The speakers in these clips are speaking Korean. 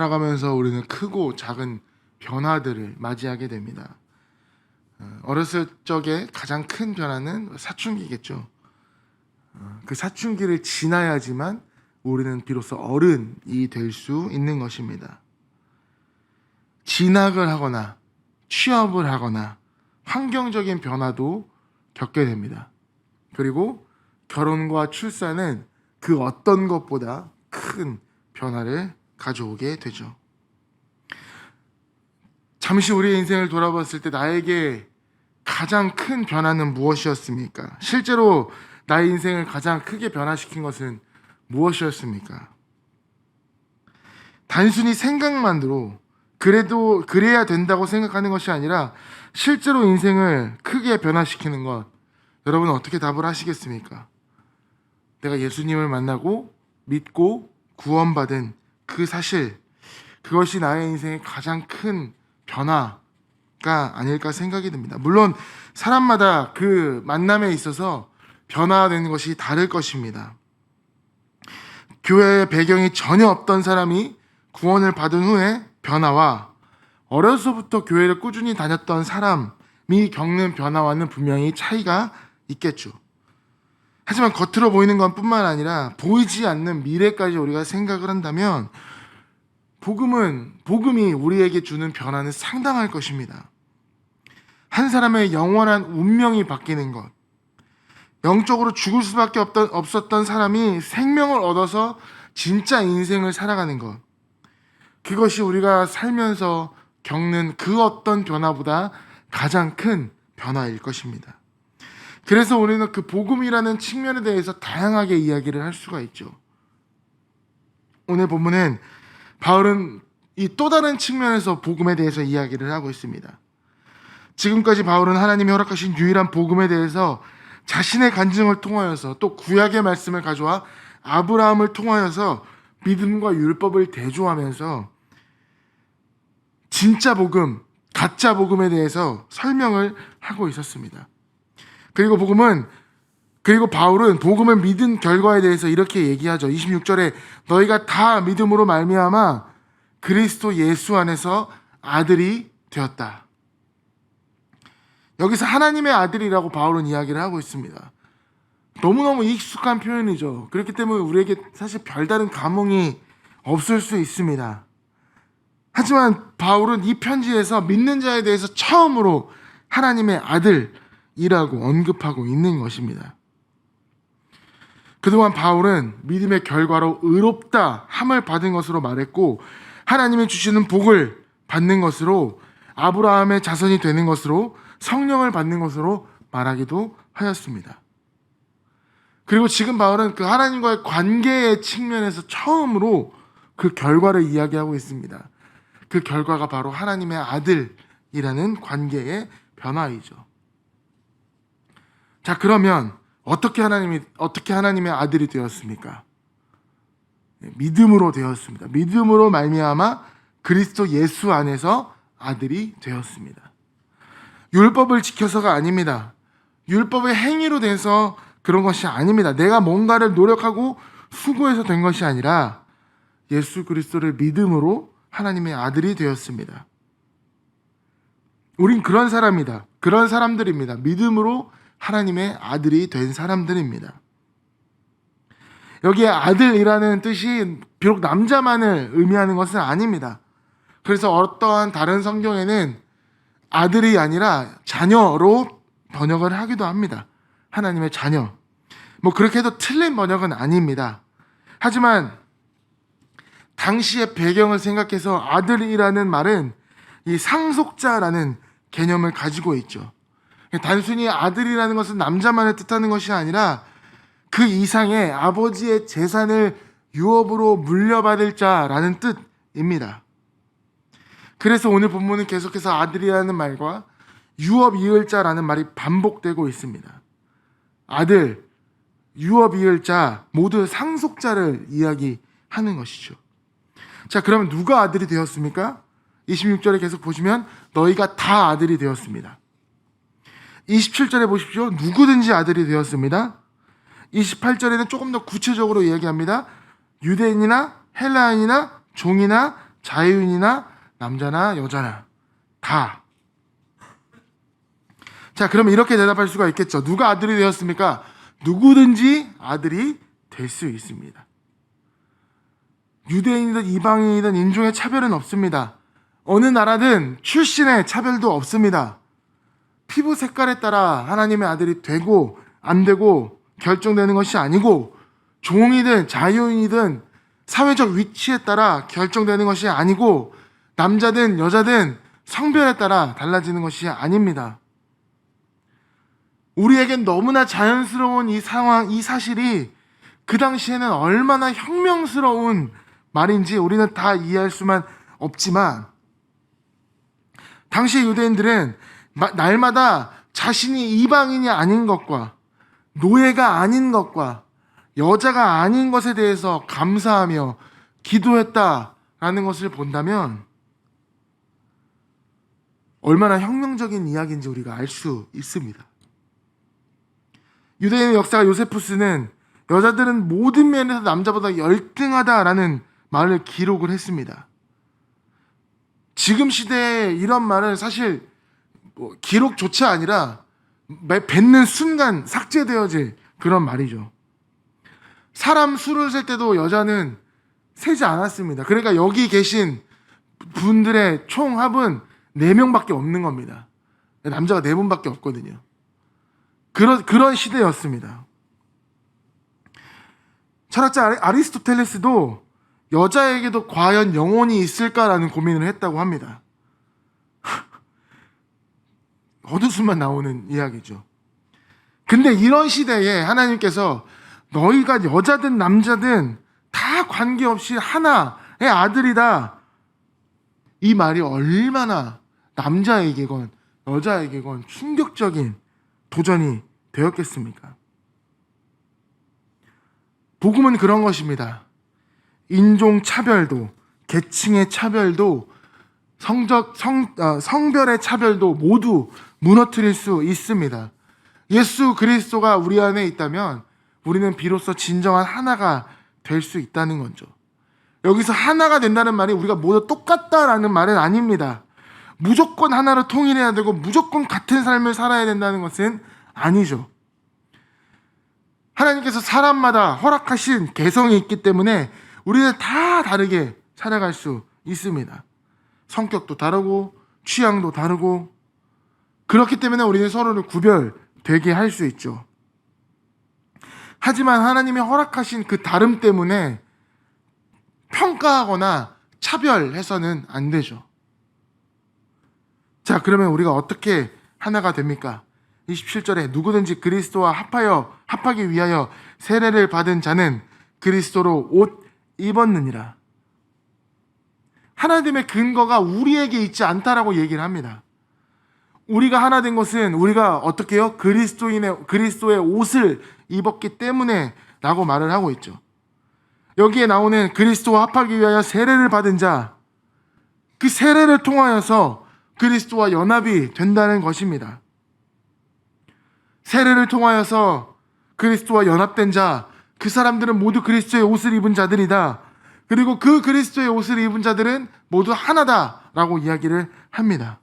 살아가면서 우리는 크고 작은 변화들을 맞이하게 됩니다. 어, 어렸을 적에 가장 큰 변화는 사춘기겠죠. 어, 그 사춘기를 지나야지만 우리는 비로소 어른이 될 수 있는 것입니다. 진학을 하거나 취업을 하거나 환경적인 변화도 겪게 됩니다. 그리고 결혼과 출산은 그 어떤 것보다 큰 변화를 가져오게 되죠. 잠시 우리의 인생을 돌아봤을 때 나에게 가장 큰 변화는 무엇이었습니까? 실제로 나의 인생을 가장 크게 변화시킨 것은 무엇이었습니까? 단순히 생각만으로 그래도 그래야 된다고 생각하는 것이 아니라 실제로 인생을 크게 변화시키는 것 여러분 어떻게 답을 하시겠습니까? 내가 예수님을 만나고 믿고 구원받은 그 사실 그것이 나의 인생의 가장 큰 변화가 아닐까 생각이 듭니다. 물론 사람마다 그 만남에 있어서 변화되는 것이 다를 것입니다. 교회의 배경이 전혀 없던 사람이 구원을 받은 후에 변화와 어려서부터 교회를 꾸준히 다녔던 사람이 겪는 변화와는 분명히 차이가 있겠죠. 하지만 겉으로 보이는 것 뿐만 아니라 보이지 않는 미래까지 우리가 생각을 한다면 복음은 복음이 우리에게 주는 변화는 상당할 것입니다. 한 사람의 영원한 운명이 바뀌는 것. 영적으로 죽을 수밖에 없던, 없었던 사람이 생명을 얻어서 진짜 인생을 살아가는 것. 그것이 우리가 살면서 겪는 그 어떤 변화보다 가장 큰 변화일 것입니다. 그래서 우리는 그 복음이라는 측면에 대해서 다양하게 이야기를 할 수가 있죠. 오늘 본문은 바울은 이 또 다른 측면에서 복음에 대해서 이야기를 하고 있습니다. 지금까지 바울은 하나님이 허락하신 유일한 복음에 대해서 자신의 간증을 통하여서 또 구약의 말씀을 가져와 아브라함을 통하여서 믿음과 율법을 대조하면서 진짜 복음, 가짜 복음에 대해서 설명을 하고 있었습니다. 그리고 복음은 그리고 바울은 복음을 믿은 결과에 대해서 이렇게 얘기하죠. 26절에 너희가 다 믿음으로 말미암아 그리스도 예수 안에서 아들이 되었다. 여기서 하나님의 아들이라고 바울은 이야기를 하고 있습니다. 너무너무 익숙한 표현이죠. 그렇기 때문에 우리에게 사실 별다른 감흥이 없을 수 있습니다. 하지만 바울은 이 편지에서 믿는 자에 대해서 처음으로 하나님의 아들 이라고 언급하고 있는 것입니다. 그동안 바울은 믿음의 결과로 의롭다 함을 받은 것으로 말했고 하나님이 주시는 복을 받는 것으로 아브라함의 자손이 되는 것으로 성령을 받는 것으로 말하기도 하였습니다. 그리고 지금 바울은 그 하나님과의 관계의 측면에서 처음으로 그 결과를 이야기하고 있습니다. 그 결과가 바로 하나님의 아들이라는 관계의 변화이죠. 자, 그러면 어떻게 하나님이 어떻게 하나님의 아들이 되었습니까? 네, 믿음으로 되었습니다. 믿음으로 말미암아 그리스도 예수 안에서 아들이 되었습니다. 율법을 지켜서가 아닙니다. 율법의 행위로 돼서 그런 것이 아닙니다. 내가 뭔가를 노력하고 수고해서 된 것이 아니라 예수 그리스도를 믿음으로 하나님의 아들이 되었습니다. 우린 그런 사람이다. 그런 사람들입니다. 믿음으로 하나님의 아들이 된 사람들입니다. 여기에 아들이라는 뜻이 비록 남자만을 의미하는 것은 아닙니다. 그래서 어떠한 다른 성경에는 아들이 아니라 자녀로 번역을 하기도 합니다. 하나님의 자녀. 뭐 그렇게 해도 틀린 번역은 아닙니다. 하지만 당시의 배경을 생각해서 아들이라는 말은 이 상속자라는 개념을 가지고 있죠. 단순히 아들이라는 것은 남자만을 뜻하는 것이 아니라 그 이상의 아버지의 재산을 유업으로 물려받을 자라는 뜻입니다. 그래서 오늘 본문은 계속해서 아들이라는 말과 유업 이을 자라는 말이 반복되고 있습니다. 아들, 유업 이을 자 모두 상속자를 이야기하는 것이죠. 자, 그러면 누가 아들이 되었습니까? 26절에 계속 보시면 너희가 다 아들이 되었습니다. 27절에 보십시오. 누구든지 아들이 되었습니다. 28절에는 조금 더 구체적으로 이야기합니다. 유대인이나 헬라인이나 종이나 자유인이나 남자나 여자나 다. 자, 그러면 이렇게 대답할 수가 있겠죠. 누가 아들이 되었습니까? 누구든지 아들이 될 수 있습니다. 유대인이든 이방인이든 인종의 차별은 없습니다. 어느 나라든 출신의 차별도 없습니다. 피부 색깔에 따라 하나님의 아들이 되고 안 되고 결정되는 것이 아니고 종이든 자유인이든 사회적 위치에 따라 결정되는 것이 아니고 남자든 여자든 성별에 따라 달라지는 것이 아닙니다. 우리에겐 너무나 자연스러운 이 상황, 이 사실이 그 당시에는 얼마나 혁명스러운 말인지 우리는 다 이해할 수만 없지만 당시 유대인들은 마- 날마다 자신이 이방인이 아닌 것과 노예가 아닌 것과 여자가 아닌 것에 대해서 감사하며 기도했다라는 것을 본다면 얼마나 혁명적인 이야기인지 우리가 알 수 있습니다. 유대인의 역사가 요세푸스는 여자들은 모든 면에서 남자보다 열등하다라는 말을 기록을 했습니다. 지금 시대에 이런 말은 사실 뭐 기록조차 아니라 매- 뱉는 순간 삭제되어질 그런 말이죠. 사람 수를 셀 때도 여자는 세지 않았습니다. 그러니까 여기 계신 분들의 총 합은 4명밖에 없는 겁니다. 남자가 4분밖에 없거든요. 그런, 그런 시대였습니다. 철학자 아리- 아리스토텔레스도 여자에게도 과연 영혼이 있을까라는 고민을 했다고 합니다. 겉웃음만 나오는 이야기죠. 근데 이런 시대에 하나님께서 너희가 여자든 남자든 다 관계없이 하나의 아들이다. 이 말이 얼마나 남자에게건 여자에게건 충격적인 도전이 되었겠습니까? 복음은 그런 것입니다. 인종 차별도, 계층의 차별도, 성적, 성, 어, 성별의 차별도 모두 무너뜨릴 수 있습니다. 예수 그리스도가 우리 안에 있다면 우리는 비로소 진정한 하나가 될 수 있다는 거죠. 여기서 하나가 된다는 말이 우리가 모두 똑같다라는 말은 아닙니다. 무조건 하나로 통일해야 되고 무조건 같은 삶을 살아야 된다는 것은 아니죠. 하나님께서 사람마다 허락하신 개성이 있기 때문에 우리는 다 다르게 살아갈 수 있습니다. 성격도 다르고 취향도 다르고 그렇기 때문에 우리는 서로를 구별되게 할 수 있죠. 하지만 하나님이 허락하신 그 다름 때문에 평가하거나 차별해서는 안 되죠. 자, 그러면 우리가 어떻게 하나가 됩니까? 27절에 누구든지 그리스도와 합하여 합하기 위하여 세례를 받은 자는 그리스도로 옷 입었느니라. 하나님의 근거가 우리에게 있지 않다라고 얘기를 합니다. 우리가 하나 된 것은 우리가 어떻게 해요? 그리스도인의 그리스도의 옷을 입었기 때문에라고 말을 하고 있죠. 여기에 나오는 그리스도와 합하기 위하여 세례를 받은 자, 그 세례를 통하여서 그리스도와 연합이 된다는 것입니다. 세례를 통하여서 그리스도와 연합된 자, 그 사람들은 모두 그리스도의 옷을 입은 자들이다. 그리고 그 그리스도의 옷을 입은 자들은 모두 하나다라고 이야기를 합니다.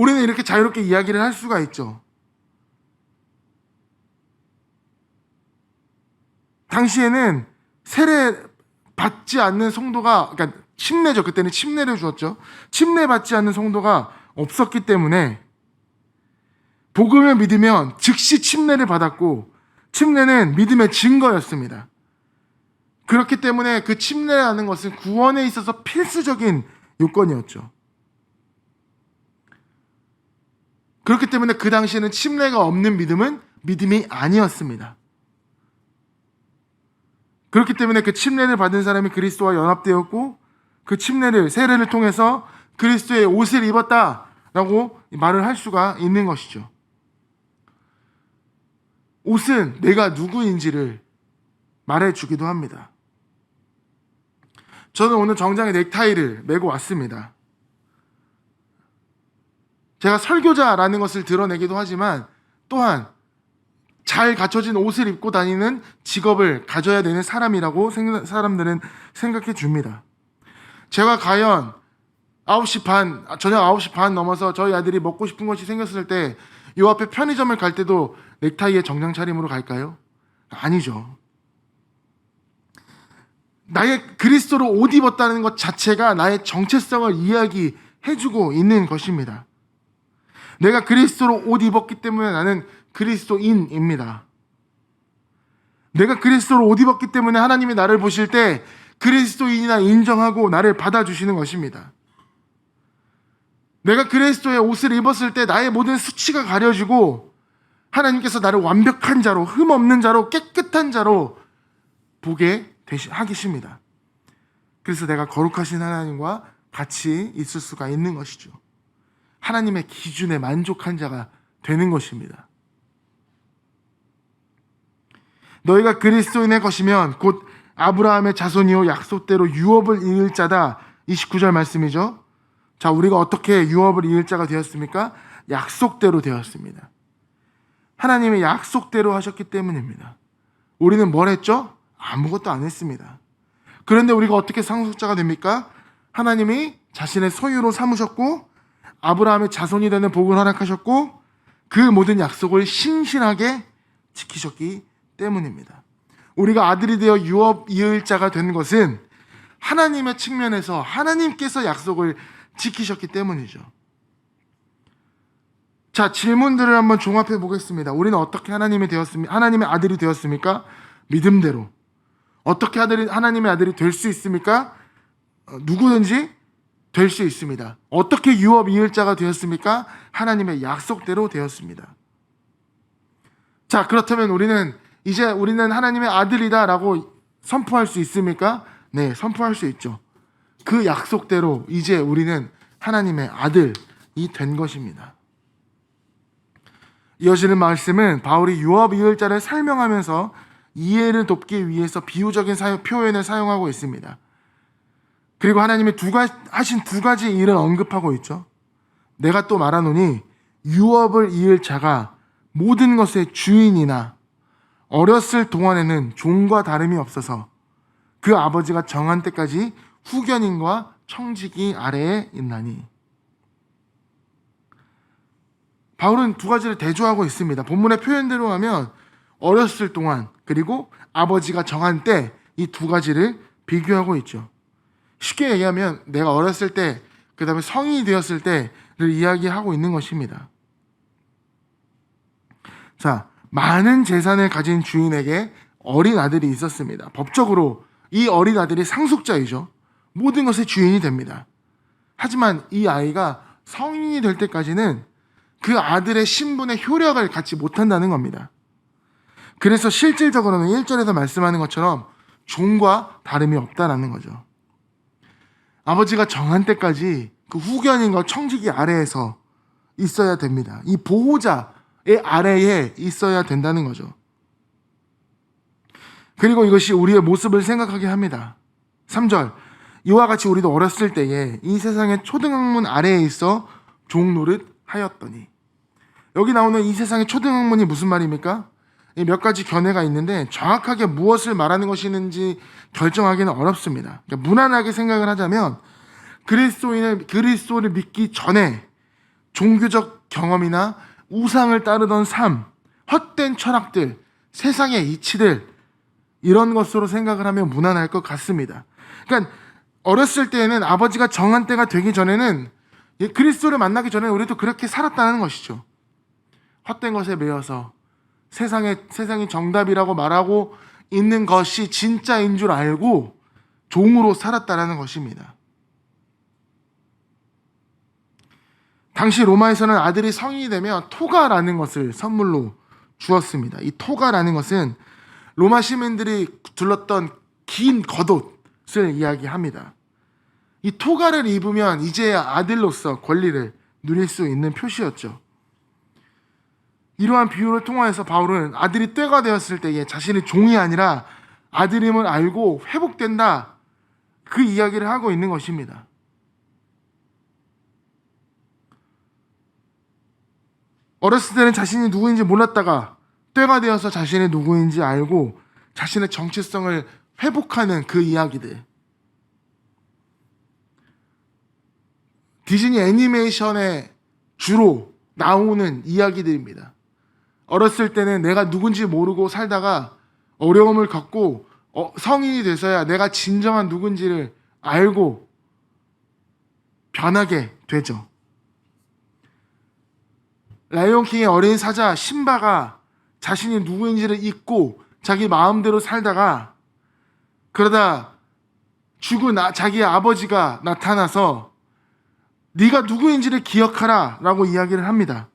우리는 이렇게 자유롭게 이야기를 할 수가 있죠. 당시에는 세례 받지 않는 성도가 그러니까 침례죠. 그때는 침례를 주었죠. 침례 받지 않는 성도가 없었기 때문에 복음을 믿으면 즉시 침례를 받았고 침례는 믿음의 증거였습니다. 그렇기 때문에 그 침례라는 것은 구원에 있어서 필수적인 요건이었죠. 그렇기 때문에 그 당시에는 침례가 없는 믿음은 믿음이 아니었습니다. 그렇기 때문에 그 침례를 받은 사람이 그리스도와 연합되었고 그 침례를 세례를 통해서 그리스도의 옷을 입었다라고 말을 할 수가 있는 것이죠. 옷은 내가 누구인지를 말해 주기도 합니다. 저는 오늘 정장에 넥타이를 메고 왔습니다. 제가 설교자라는 것을 드러내기도 하지만 또한 잘 갖춰진 옷을 입고 다니는 직업을 가져야 되는 사람이라고 사람들은 생각해 줍니다. 제가 과연 9시 반, 아, 저녁 9시 반 넘어서 저희 아들이 먹고 싶은 것이 생겼을 때 요 앞에 편의점을 갈 때도 넥타이에 정장 차림으로 갈까요? 아니죠. 나의 그리스도로 옷 입었다는 것 자체가 나의 정체성을 이야기해주고 있는 것입니다. 내가 그리스도로 옷 입었기 때문에 나는 그리스도인입니다. 내가 그리스도로 옷 입었기 때문에 하나님이 나를 보실 때 그리스도인이나 인정하고 나를 받아주시는 것입니다. 내가 그리스도의 옷을 입었을 때 나의 모든 수치가 가려지고 하나님께서 나를 완벽한 자로 흠 없는 자로 깨끗한 자로 보게 되시 하계십니다. 그래서 내가 거룩하신 하나님과 같이 있을 수가 있는 것이죠. 하나님의 기준에 만족한 자가 되는 것입니다. 너희가 그리스도인의 것이면 곧 아브라함의 자손이요 약속대로 유업을 이을 자다. 29절 말씀이죠. 자, 우리가 어떻게 유업을 이을 자가 되었습니까? 약속대로 되었습니다. 하나님의 약속대로 하셨기 때문입니다. 우리는 뭘 했죠? 아무것도 안 했습니다. 그런데 우리가 어떻게 상속자가 됩니까? 하나님이 자신의 소유로 삼으셨고 아브라함의 자손이 되는 복을 허락하셨고 그 모든 약속을 신실하게 지키셨기 때문입니다. 우리가 아들이 되어 유업 이을 자가 되는 것은 하나님의 측면에서 하나님께서 약속을 지키셨기 때문이죠. 자, 질문들을 한번 종합해 보겠습니다. 우리는 어떻게 하나님이 되었습니까? 하나님의 아들이 되었습니까? 믿음대로. 어떻게 하나님의 아들이 될 수 있습니까? 어, 누구든지 될 수 있습니다. 어떻게 유업 이을 자가 되었습니까? 하나님의 약속대로 되었습니다. 자, 그렇다면 우리는 이제 우리는 하나님의 아들이다라고 선포할 수 있습니까? 네, 선포할 수 있죠. 그 약속대로 이제 우리는 하나님의 아들이 된 것입니다. 이어지는 말씀은 바울이 유업 이을자를 설명하면서 이해를 돕기 위해서 비유적인 사용, 표현을 사용하고 있습니다. 그리고 하나님이 두 가지, 하신 두 가지 일을 언급하고 있죠. 내가 또 말하노니 유업을 이을 자가 모든 것의 주인이나 어렸을 동안에는 종과 다름이 없어서 그 아버지가 정한 때까지 후견인과 청지기 아래에 있나니. 바울은 두 가지를 대조하고 있습니다. 본문의 표현대로 하면 어렸을 동안 그리고 아버지가 정한 때 이 두 가지를 비교하고 있죠. 쉽게 얘기하면 내가 어렸을 때 그 다음에 성인이 되었을 때를 이야기하고 있는 것입니다. 자, 많은 재산을 가진 주인에게 어린 아들이 있었습니다. 법적으로 이 어린 아들이 상속자이죠. 모든 것의 주인이 됩니다. 하지만 이 아이가 성인이 될 때까지는 그 아들의 신분의 효력을 갖지 못한다는 겁니다. 그래서 실질적으로는 1절에서 말씀하는 것처럼 종과 다름이 없다라는 거죠. 아버지가 정한 때까지 그 후견인과 청지기 아래에서 있어야 됩니다. 이 보호자의 아래에 있어야 된다는 거죠. 그리고 이것이 우리의 모습을 생각하게 합니다. 3절. 이와 같이 우리도 어렸을 때에 이 세상의 초등학문 아래에 있어 종노릇 하였더니. 여기 나오는 이 세상의 초등학문이 무슨 말입니까? 이몇 가지 견해가 있는데 정확하게 무엇을 말하는 것이는지 결정하기는 어렵습니다. 그러니까 무난하게 생각을 하자면 그리스도인을 그리스도를 믿기 전에 종교적 경험이나 우상을 따르던 삶, 헛된 철학들, 세상의 이치들 이런 것으로 생각을 하면 무난할 것 같습니다. 그러니까 어렸을 때에는 아버지가 정한 때가 되기 전에는 이 그리스도를 만나기 전에 우리도 그렇게 살았다는 것이죠. 헛된 것에 매여서 세상에 세상이 정답이라고 말하고 있는 것이 진짜인 줄 알고 종으로 살았다라는 것입니다. 당시 로마에서는 아들이 성인이 되면 토가라는 것을 선물로 주었습니다. 이 토가라는 것은 로마 시민들이 둘렀던 긴 겉옷을 이야기합니다. 이 토가를 입으면 이제 아들로서 권리를 누릴 수 있는 표시였죠. 이러한 비유를 통하여서 바울은 아들이 때가 되었을 때에 자신의 종이 아니라 아들임을 알고 회복된다. 그 이야기를 하고 있는 것입니다. 어렸을 때는 자신이 누구인지 몰랐다가 때가 되어서 자신이 누구인지 알고 자신의 정체성을 회복하는 그 이야기들. 디즈니 애니메이션에 주로 나오는 이야기들입니다. 어렸을 때는 내가 누군지 모르고 살다가 어려움을 겪고 어, 성인이 돼서야 내가 진정한 누군지를 알고 변하게 되죠. 라이온킹의 어린 사자 신바가 자신이 누구인지를 잊고 자기 마음대로 살다가 그러다 죽은 아, 자기 아버지가 나타나서 네가 누구인지를 기억하라 라고 이야기를 합니다.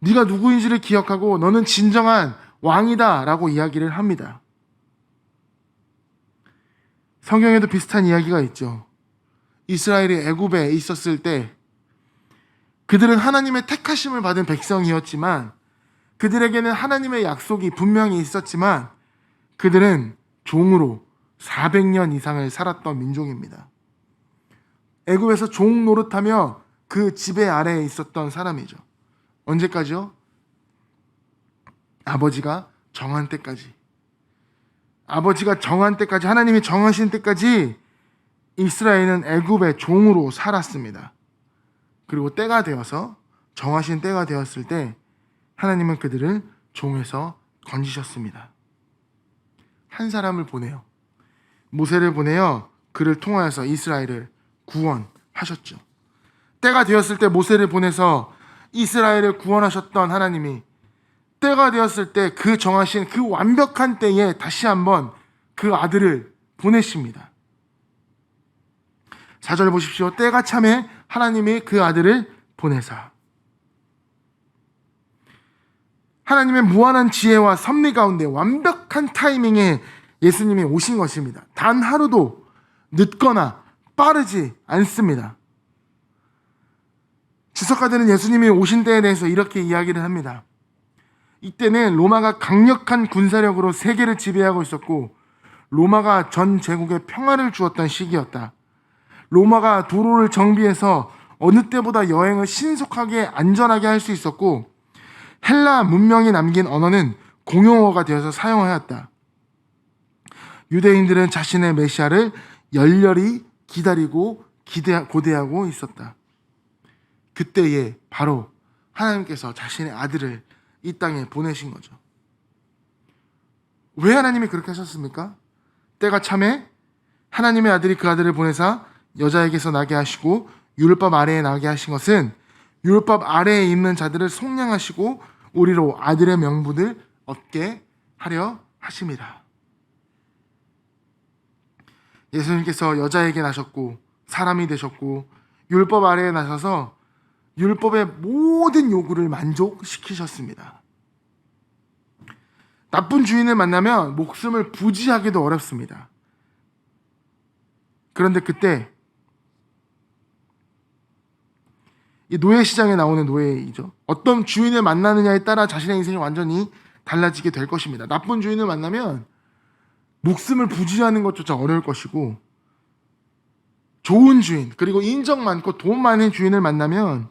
네가 누구인지를 기억하고 너는 진정한 왕이다라고 이야기를 합니다. 성경에도 비슷한 이야기가 있죠. 이스라엘이 애굽에 있었을 때 그들은 하나님의 택하심을 받은 백성이었지만 그들에게는 하나님의 약속이 분명히 있었지만 그들은 종으로 400년 이상을 살았던 민족입니다. 애굽에서 종 노릇하며 그 지배 아래에 있었던 사람이죠. 언제까지요? 아버지가 정한 때까지. 아버지가 정한 때까지 하나님이 정하신 때까지 이스라엘은 애굽의 종으로 살았습니다. 그리고 때가 되어서 정하신 때가 되었을 때 하나님은 그들을 종에서 건지셨습니다. 한 사람을 보내요. 모세를 보내어 그를 통하여서 이스라엘을 구원하셨죠. 때가 되었을 때 모세를 보내서 이스라엘을 구원하셨던 하나님이 때가 되었을 때 그 정하신 그 완벽한 때에 다시 한번 그 아들을 보내십니다. 4절 보십시오. 때가 참에 하나님이 그 아들을 보내사. 하나님의 무한한 지혜와 섭리 가운데 완벽한 타이밍에 예수님이 오신 것입니다. 단 하루도 늦거나 빠르지 않습니다. 지석가들은 예수님이 오신 때에 대해서 이렇게 이야기를 합니다. 이때는 로마가 강력한 군사력으로 세계를 지배하고 있었고 로마가 전 제국에 평화를 주었던 시기였다. 로마가 도로를 정비해서 어느 때보다 여행을 신속하게 안전하게 할 수 있었고 헬라 문명이 남긴 언어는 공용어가 되어서 사용하였다. 유대인들은 자신의 메시아를 열렬히 기다리고 기대, 고대하고 있었다. 그때에 바로 하나님께서 자신의 아들을 이 땅에 보내신 거죠. 왜 하나님이 그렇게 하셨습니까? 때가 참에 하나님의 아들이 그 아들을 보내사 여자에게서 나게 하시고 율법 아래에 나게 하신 것은 율법 아래에 있는 자들을 속량하시고 우리로 아들의 명분을 얻게 하려 하심이라. 예수님께서 여자에게 나셨고 사람이 되셨고 율법 아래에 나셔서 율법의 모든 요구를 만족시키셨습니다. 나쁜 주인을 만나면 목숨을 부지하기도 어렵습니다. 그런데 그때 이 노예 시장에 나오는 노예이죠. 어떤 주인을 만나느냐에 따라 자신의 인생이 완전히 달라지게 될 것입니다. 나쁜 주인을 만나면 목숨을 부지하는 것조차 어려울 것이고 좋은 주인 그리고 인정 많고 돈 많은 주인을 만나면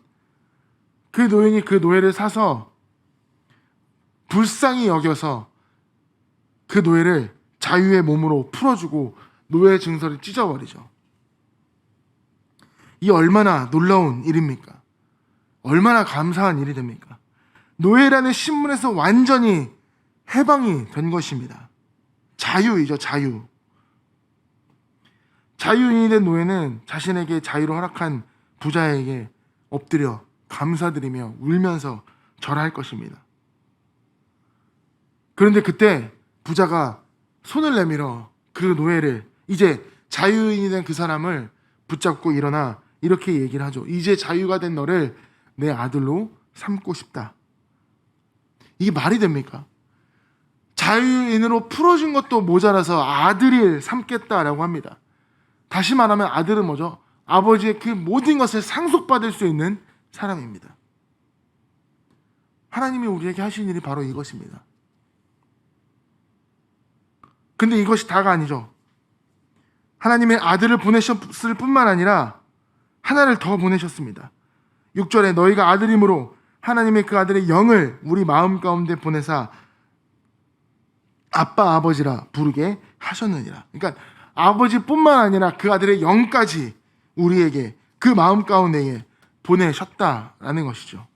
그 노인이 그 노예를 사서 불쌍히 여겨서 그 노예를 자유의 몸으로 풀어주고 노예 증서를 찢어버리죠. 이 얼마나 놀라운 일입니까? 얼마나 감사한 일이 됩니까? 노예라는 신문에서 완전히 해방이 된 것입니다. 자유이죠, 자유. 자유인이 된 노예는 자신에게 자유를 허락한 부자에게 엎드려 감사드리며 울면서 절할 것입니다. 그런데 그때 부자가 손을 내밀어 그 노예를 이제 자유인이 된 그 사람을 붙잡고 일어나 이렇게 얘기를 하죠. 이제 자유가 된 너를 내 아들로 삼고 싶다. 이게 말이 됩니까? 자유인으로 풀어준 것도 모자라서 아들을 삼겠다라고 합니다. 다시 말하면 아들은 뭐죠? 아버지의 그 모든 것을 상속받을 수 있는 사람입니다. 하나님이 우리에게 하신 일이 바로 이것입니다. 근데 이것이 다가 아니죠. 하나님의 아들을 보내셨을 뿐만 아니라 하나를 더 보내셨습니다. 6절에 너희가 아들이므로 하나님의 그 아들의 영을 우리 마음 가운데 보내사 아빠 아버지라 부르게 하셨느니라. 그러니까 아버지뿐만 아니라 그 아들의 영까지 우리에게 그 마음 가운데에 보내셨다라는 것이죠.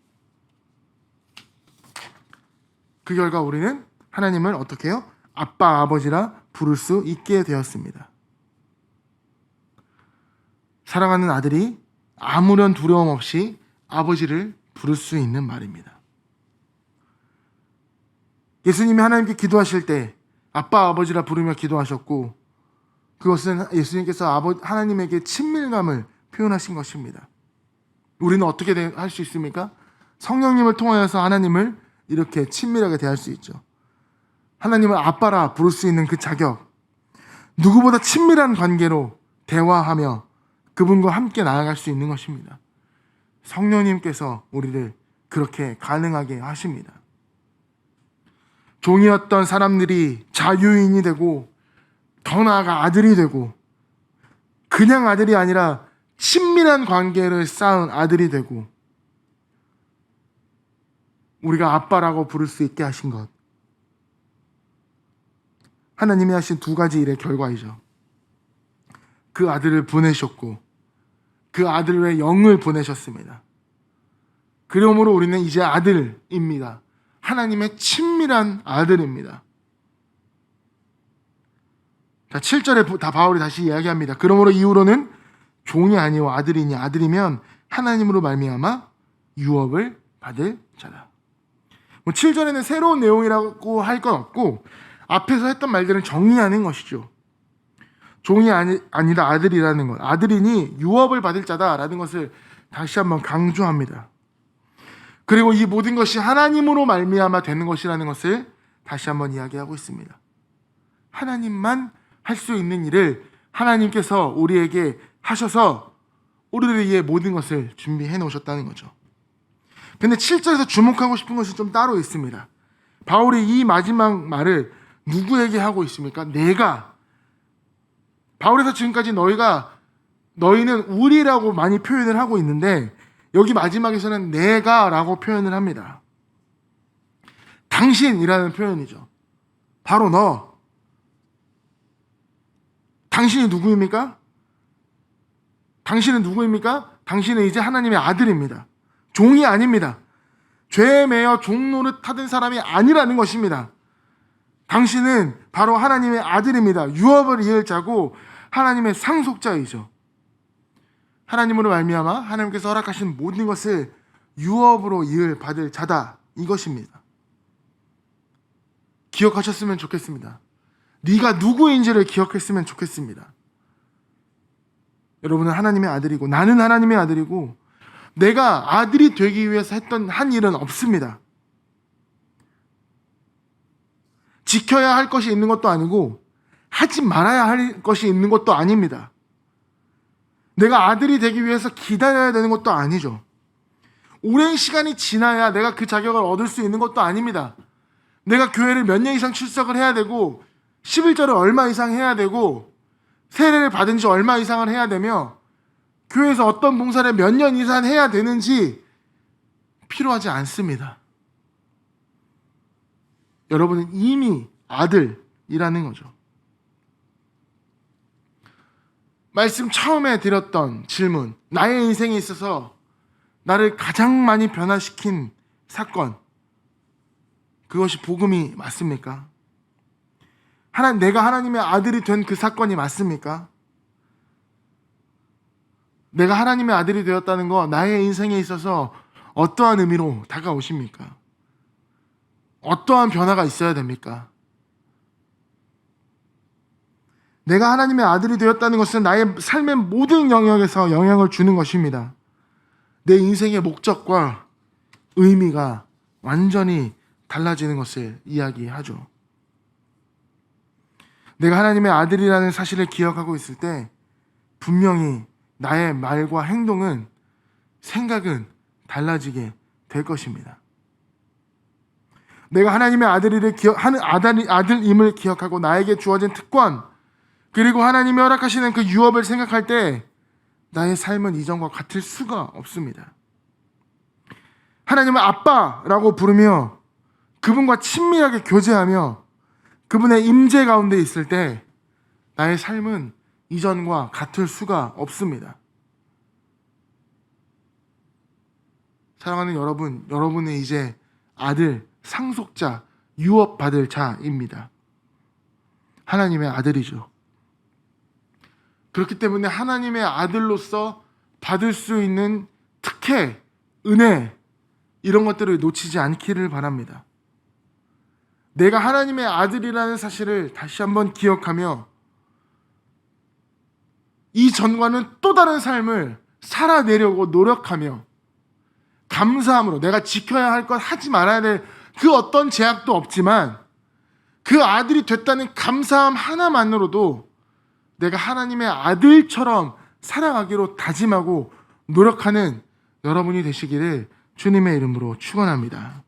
그 결과 우리는 하나님을 어떻게 해요? 아빠 아버지라 부를 수 있게 되었습니다. 사랑하는 아들이 아무런 두려움 없이 아버지를 부를 수 있는 말입니다. 예수님이 하나님께 기도하실 때 아빠 아버지라 부르며 기도하셨고 그것은 예수님께서 하나님에게 친밀감을 표현하신 것입니다. 우리는 어떻게 할 수 있습니까? 성령님을 통하여서 하나님을 이렇게 친밀하게 대할 수 있죠. 하나님을 아빠라 부를 수 있는 그 자격. 누구보다 친밀한 관계로 대화하며 그분과 함께 나아갈 수 있는 것입니다. 성령님께서 우리를 그렇게 가능하게 하십니다. 종이었던 사람들이 자유인이 되고 더 나아가 아들이 되고 그냥 아들이 아니라 친밀한 관계를 쌓은 아들이 되고 우리가 아빠라고 부를 수 있게 하신 것. 하나님이 하신 두 가지 일의 결과이죠. 그 아들을 보내셨고 그 아들의 영을 보내셨습니다. 그러므로 우리는 이제 아들입니다. 하나님의 친밀한 아들입니다. 자, 7절에 다 바울이 다시 이야기합니다. 그러므로 이후로는 종이 아니오 아들이니 아들이면 하나님으로 말미암아 유업을 받을 자다. 뭐 7절에는 새로운 내용이라고 할 건 없고 앞에서 했던 말들은 정리하는 것이죠. 종이 아니, 아니다 아들이라는 것. 아들이니 유업을 받을 자다라는 것을 다시 한번 강조합니다. 그리고 이 모든 것이 하나님으로 말미암아 되는 것이라는 것을 다시 한번 이야기하고 있습니다. 하나님만 할 수 있는 일을 하나님께서 우리에게 하셔서 우리를 위해 모든 것을 준비해 놓으셨다는 거죠. 근데 7절에서 주목하고 싶은 것이 좀 따로 있습니다. 바울이 이 마지막 말을 누구에게 하고 있습니까? 내가 바울에서 지금까지 너희가 너희는 우리라고 많이 표현을 하고 있는데 여기 마지막에서는 내가 라고 표현을 합니다. 당신이라는 표현이죠. 바로 너. 당신이 누구입니까? 당신은 누구입니까? 당신은 이제 하나님의 아들입니다. 종이 아닙니다. 죄에 매여 종노릇 하던 사람이 아니라는 것입니다. 당신은 바로 하나님의 아들입니다. 유업을 이을 자고 하나님의 상속자이죠. 하나님으로 말미암아 하나님께서 허락하신 모든 것을 유업으로 이을 받을 자다 이것입니다. 기억하셨으면 좋겠습니다. 네가 누구인지를 기억했으면 좋겠습니다. 여러분은 하나님의 아들이고 나는 하나님의 아들이고 내가 아들이 되기 위해서 했던 한 일은 없습니다. 지켜야 할 것이 있는 것도 아니고 하지 말아야 할 것이 있는 것도 아닙니다. 내가 아들이 되기 위해서 기다려야 되는 것도 아니죠. 오랜 시간이 지나야 내가 그 자격을 얻을 수 있는 것도 아닙니다. 내가 교회를 몇 년 이상 출석을 해야 되고 11절을 얼마 이상 해야 되고 세례를 받은 지 얼마 이상을 해야 되며 교회에서 어떤 봉사를 몇 년 이상 해야 되는지 필요하지 않습니다. 여러분은 이미 아들이라는 거죠. 말씀 처음에 드렸던 질문, 나의 인생에 있어서 나를 가장 많이 변화시킨 사건, 그것이 복음이 맞습니까? 하나, 내가 하나님의 아들이 된 그 사건이 맞습니까? 내가 하나님의 아들이 되었다는 거 나의 인생에 있어서 어떠한 의미로 다가오십니까? 어떠한 변화가 있어야 됩니까? 내가 하나님의 아들이 되었다는 것은 나의 삶의 모든 영역에서 영향을 주는 것입니다. 내 인생의 목적과 의미가 완전히 달라지는 것을 이야기하죠. 내가 하나님의 아들이라는 사실을 기억하고 있을 때 분명히 나의 말과 행동은 생각은 달라지게 될 것입니다. 내가 하나님의 아들이를 기억, 하는 아들, 아들임을 기억하고 나에게 주어진 특권, 그리고 하나님이 허락하시는 그 유업을 생각할 때 나의 삶은 이전과 같을 수가 없습니다. 하나님을 아빠라고 부르며 그분과 친밀하게 교제하며 그분의 임재 가운데 있을 때 나의 삶은 이전과 같을 수가 없습니다. 사랑하는 여러분, 여러분의 이제 아들, 상속자, 유업받을 자입니다. 하나님의 아들이죠. 그렇기 때문에 하나님의 아들로서 받을 수 있는 특혜, 은혜, 이런 것들을 놓치지 않기를 바랍니다. 내가 하나님의 아들이라는 사실을 다시 한번 기억하며 이 전과는 또 다른 삶을 살아내려고 노력하며 감사함으로 내가 지켜야 할 것 하지 말아야 될 그 어떤 제약도 없지만 그 아들이 됐다는 감사함 하나만으로도 내가 하나님의 아들처럼 살아가기로 다짐하고 노력하는 여러분이 되시기를 주님의 이름으로 축원합니다.